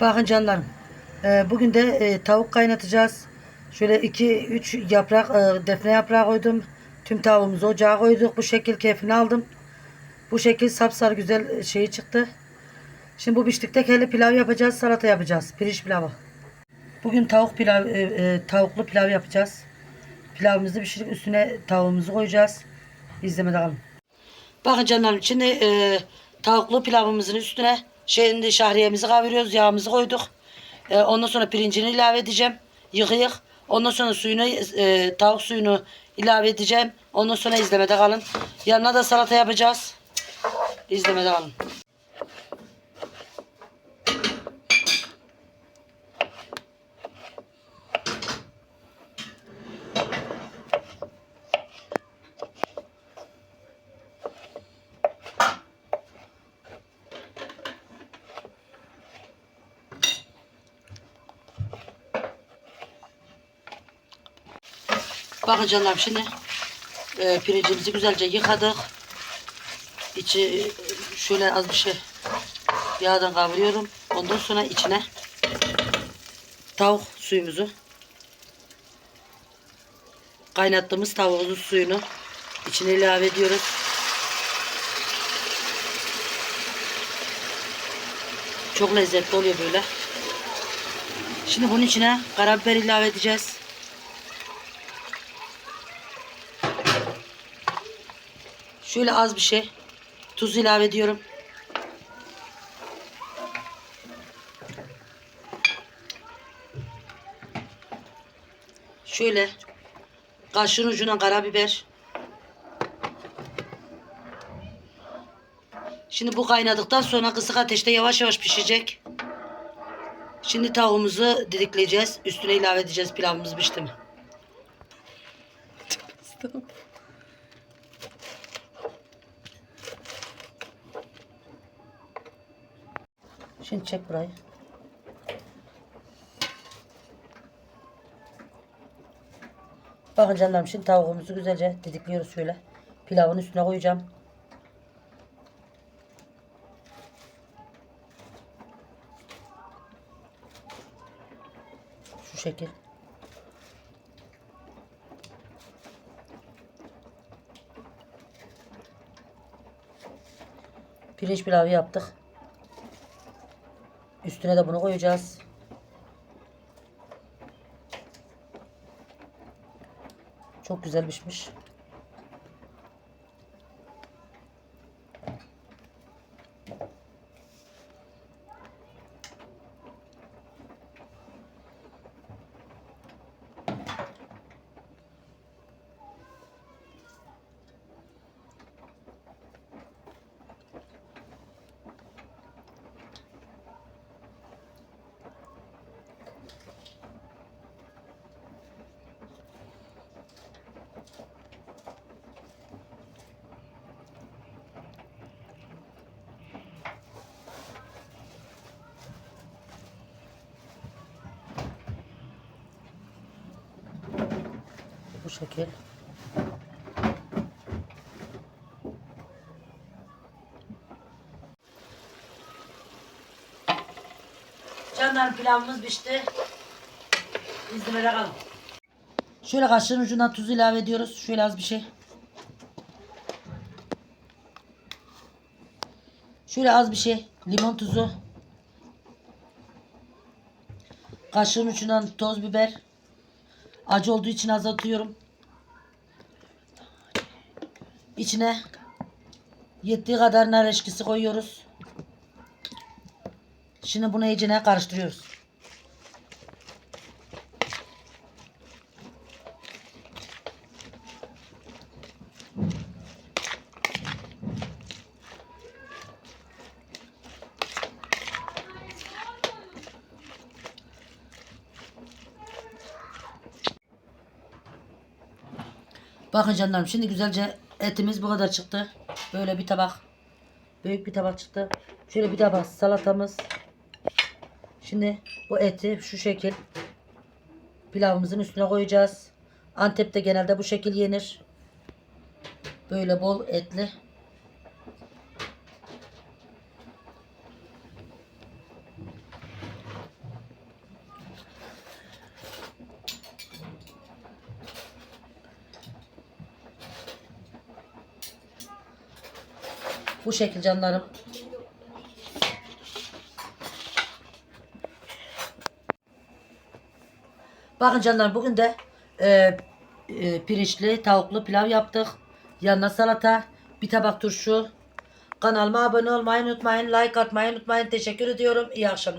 Bakın canlarım. e, bugün de e, tavuk kaynatacağız. Şöyle 2-3 yaprak e, defne yaprağı koydum. Tüm tavuğumuzu ocağa koyduk. Bu şekil keyfini aldım. Bu şekil sapsarı güzel şeyi çıktı. Şimdi bu piştikte kelle pilav yapacağız. Salata yapacağız. Pirinç pilavı. Bugün tavuk pilav, e, tavuklu pilav yapacağız. Pilavımızı pişirip üstüne tavuğumuzu koyacağız. İzlemede kalın. Bakın canlarım şimdi e, tavuklu pilavımızın üstüne şimdi şahriyemizi kavuruyoruz. Yağımızı koyduk. E, ondan sonra pirincini ilave edeceğim. Yıkayık. Ondan sonra suyunu e, tavuk suyunu ilave edeceğim. Ondan sonra izlemede kalın. Yanına da salata yapacağız. İzlemede kalın. Bakın canlarım şimdi e, pirincimizi güzelce yıkadık. İçi şöyle az bir şey yağdan kavuruyorum. Ondan sonra içine tavuk suyumuzu kaynattığımız tavuğumuzun suyunu içine ilave ediyoruz. Çok lezzetli oluyor böyle. Şimdi bunun içine karabiber ilave edeceğiz. Şöyle az bir şey. Tuz ilave ediyorum. Şöyle kaşığın ucuna karabiber. Şimdi bu kaynadıktan sonra kısık ateşte yavaş yavaş pişecek. Şimdi tavuğumuzu didikleyeceğiz. Üstüne ilave edeceğiz pilavımız pişti mi? Şimdi çek burayı. Bakın canlarım şimdi tavuğumuzu güzelce didikliyoruz şöyle. Pilavın üstüne koyacağım. Şu şekil. Pirinç pilavı yaptık. Üstüne de bunu koyacağız. Çok güzel pişmiş. Bu şekil. Canlar pilavımız pişti. İzlemede kalın. Şöyle kaşığın ucuna tuz ilave ediyoruz. Şöyle az bir şey. Şöyle az bir şey. Limon tuzu. Kaşığın ucundan toz biber. Acı olduğu için azatıyorum. İçine yettiği kadar nar eşkisi koyuyoruz. Şimdi bunu iyicene karıştırıyoruz. Bakın canlarım şimdi güzelce etimiz bu kadar çıktı. Böyle bir tabak. Büyük bir tabak çıktı. Şöyle bir tabak salatamız. Şimdi bu eti şu şekil pilavımızın üstüne koyacağız. Antep'te genelde bu şekil yenir. Böyle bol etli. Bu şekil canlarım. Bakın canlarım bugün de e, e, pirinçli tavuklu pilav yaptık. Yanına salata, bir tabak turşu. Kanalıma abone olmayı unutmayın, like atmayı unutmayın. Teşekkür ediyorum. İyi akşamlar.